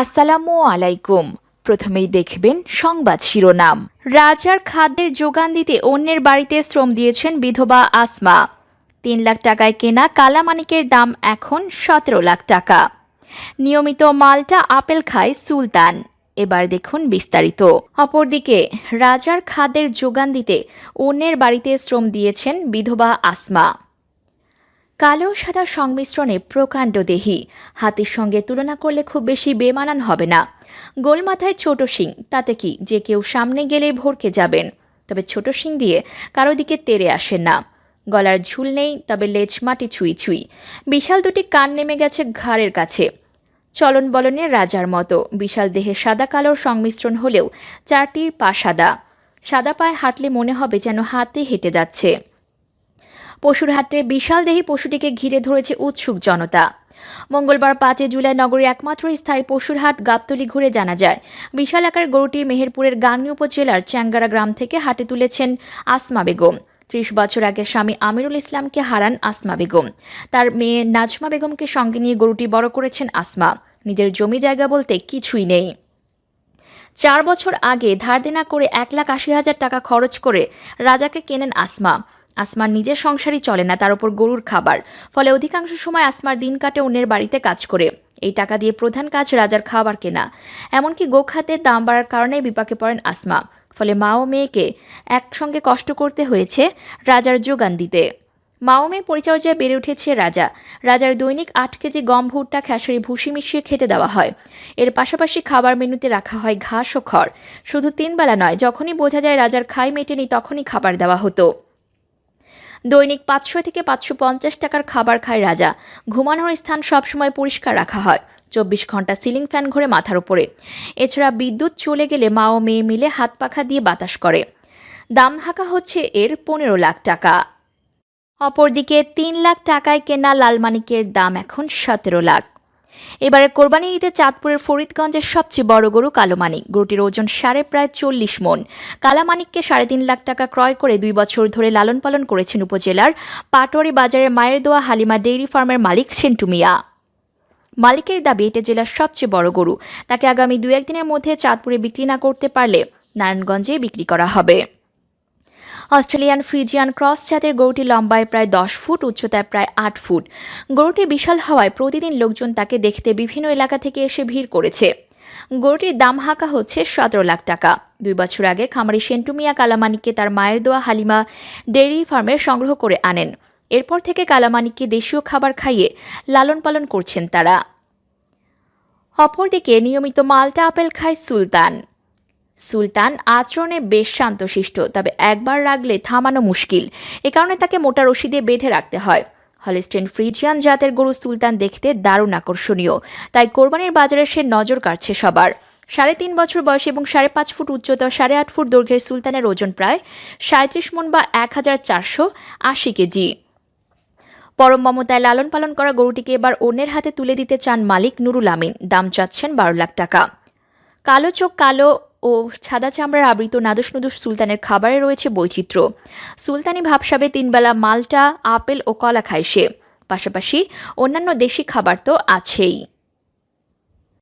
আসসালামু আলাইকুম। প্রথমেই দেখবেন সংবাদ শিরোনাম। রাজার খাদ্যের যোগান দিতে অন্যের বাড়িতে শ্রম দিয়েছেন বিধবা আসমা। তিন লাখ টাকায় কেনা কালামানিকের দাম এখন সতেরো লাখ টাকা। নিয়মিত মালটা আপেল খায় সুলতান। এবার দেখুন বিস্তারিত। অপরদিকে, রাজার খাদের যোগান দিতে অন্যের বাড়িতে শ্রম দিয়েছেন বিধবা আসমা। কালো সাদা সংমিশ্রণে প্রকাণ্ড দেহি। হাতির সঙ্গে তুলনা করলে খুব বেশি বেমানান হবে না। গোল মাথায় ছোট শিং, তাতে কি যে কেউ সামনে গেলে ভরকে যাবেন। তবে ছোট শিং দিয়ে কারও দিকে তেরে আসেন না। গলার ঝুল নেই, তবে লেজ মাটি ছুঁই ছুঁই। বিশাল দুটি কান নেমে গেছে ঘাড়ের কাছে। চলন বলনের রাজার মতো, বিশাল দেহে সাদা কালোর সংমিশ্রণ হলেও চারটি পা সাদা। সাদা পায়ে হাঁটলে মনে হবে যেন হাতে হেঁটে যাচ্ছে। পশুর হাটে বিশাল দেহি পশুটিকে ঘিরে ধরেছে উৎসুক জনতা। মঙ্গলবার পাঁচই জুলাই নগরীর একমাত্র স্থায়ী পশুর হাট গাবতলি ঘুরে জানা যায়। বিশাল আকার গরুটি মেহেরপুরের গাংনী উপজেলার চ্যাঙ্গারা গ্রাম থেকে হাটে তুলেছেন আসমা বেগম। ত্রিশ বছর আগে স্বামী আমিরুল ইসলামকে হারান আসমা বেগম। তার মেয়ে নাজমা বেগমকে সঙ্গে নিয়ে গরুটি বড় করেছেন আসমা। নিজের জমি জায়গা বলতে কিছুই নেই। চার বছর আগে ধার দেনা করে এক লাখ আশি হাজার টাকা খরচ করে রাজাকে কেনেন আসমা। আসমার নিজের সংসারই চলে না, তার উপর গরুর খাবার। ফলে অধিকাংশ সময় আসমার দিন কাটে অন্যের বাড়িতে কাজ করে। এই টাকা দিয়ে প্রধান কাজ রাজার খাবার কেনা। এমনকি গোখাতের দাম বাড়ার কারণে বিপাকে পড়েন আসমা। ফলে মা ও মেয়েকে একসঙ্গে কষ্ট করতে হয়েছে রাজার যোগান দিতে। মা ও মেয়ে পরিচর্যায় বেড়ে উঠেছে রাজা। রাজার দৈনিক আট কেজি গম, ভুট্টা, খেসারি, ভুসি মিশিয়ে খেতে দেওয়া হয়। এর পাশাপাশি খাবার মেনুতে রাখা হয় ঘাস ও খড়। শুধু তিনবেলা নয়, যখনই বোঝা যায় রাজার খাই মেটেনি, তখনই খাবার দেওয়া হতো। দৈনিক পাঁচশো থেকে পাঁচশো পঞ্চাশ টাকার খাবার খায় রাজা। ঘুমানোর স্থান সবসময় পরিষ্কার রাখা হয়। চব্বিশ ঘণ্টা সিলিং ফ্যান ঘুরে মাথার উপরে। এছাড়া বিদ্যুৎ চলে গেলে মা ও মেয়ে মিলে হাত পাখা দিয়ে বাতাস করে। দাম হাঁকা হচ্ছে এর পনেরো লাখ টাকা। অপরদিকে তিন লাখ টাকায় কেনা লালমানিকের দাম এখন সতেরো লাখ। এবারে কোরবানি ঈদে চাঁদপুরের ফরিদগঞ্জের সবচেয়ে বড় গরু কালোমানিক গরুটির ওজন সাড়ে প্রায় চল্লিশ মন। কালামানিককে সাড়ে তিন লাখ টাকা ক্রয় করে দুই বছর ধরে লালন পালন করেছেন উপজেলার পাটোয়ারি বাজারের মায়ের দোয়া হালিমা ডেইরি ফার্মের মালিক সেন্টু মিয়া। মালিকের দাবি, এটা জেলার সবচেয়ে বড় গরু। তাকে আগামী দু একদিনের মধ্যে চাঁদপুরে বিক্রি না করতে পারলে নারায়ণগঞ্জে বিক্রি করা হবে। অস্ট্রেলিয়ান ফ্রিজিয়ান ক্রস জাতের গরুটি লম্বায় প্রায় দশ ফুট, উচ্চতায় প্রায় আট ফুট। গরুটি বিশাল হওয়ায় প্রতিদিন লোকজন তাকে দেখতে বিভিন্ন এলাকা থেকে এসে ভিড় করেছে। গরুটির দাম হাঁকা হচ্ছে সতেরো লাখ টাকা। দুই বছর আগে খামারি সেন্টুমিয়া কালামানিককে তার মায়ের দোয়া হালিমা ডেয়ারি ফার্মে সংগ্রহ করে আনেন। এরপর থেকে কালামানিককে দেশীয় খাবার খাইয়ে লালন পালন করছেন তারা। অপরদিকে নিয়মিত মালটা আপেল খায় সুলতান। সুলতান আচরণে বেশ শান্তশিষ্ট, তবে একবার রাগলে থামানো মুশকিল। এ কারণে তাকে মোটা রশি দিয়ে বেঁধে রাখতে হয়। হলিস্টেন ফ্রিজিয়ান জাতের গরু সুলতান দেখতে দারুণ আকর্ষণীয়, তাই কোরবানির বাজারে সে নজর কাটছে সবার। সাড়ে তিন বছর বয়স এবং সাড়ে পাঁচ ফুট উচ্চতা, সাড়ে আট ফুট দৈর্ঘ্যের সুলতানের ওজন প্রায় সাঁত্রিশ মন বা এক হাজার চারশো আশি কেজি। পরম মমতায় লালন পালন করা গরুটিকে এবার অন্যের হাতে তুলে দিতে চান মালিক নুরুল আমিন। দাম চাচ্ছেন বারো লাখ টাকা। কালো চোখ কালো ও সাদা চামড়ার আবৃত নাদুস নুদুস সুলতানের খাবারে রয়েছে বৈচিত্র্য। সুলতানি ভাবসাবে তিনবেলা মালটা, আপেল ও কলা খায় সে। পাশাপাশি অন্যান্য দেশি খাবার তো আছেই।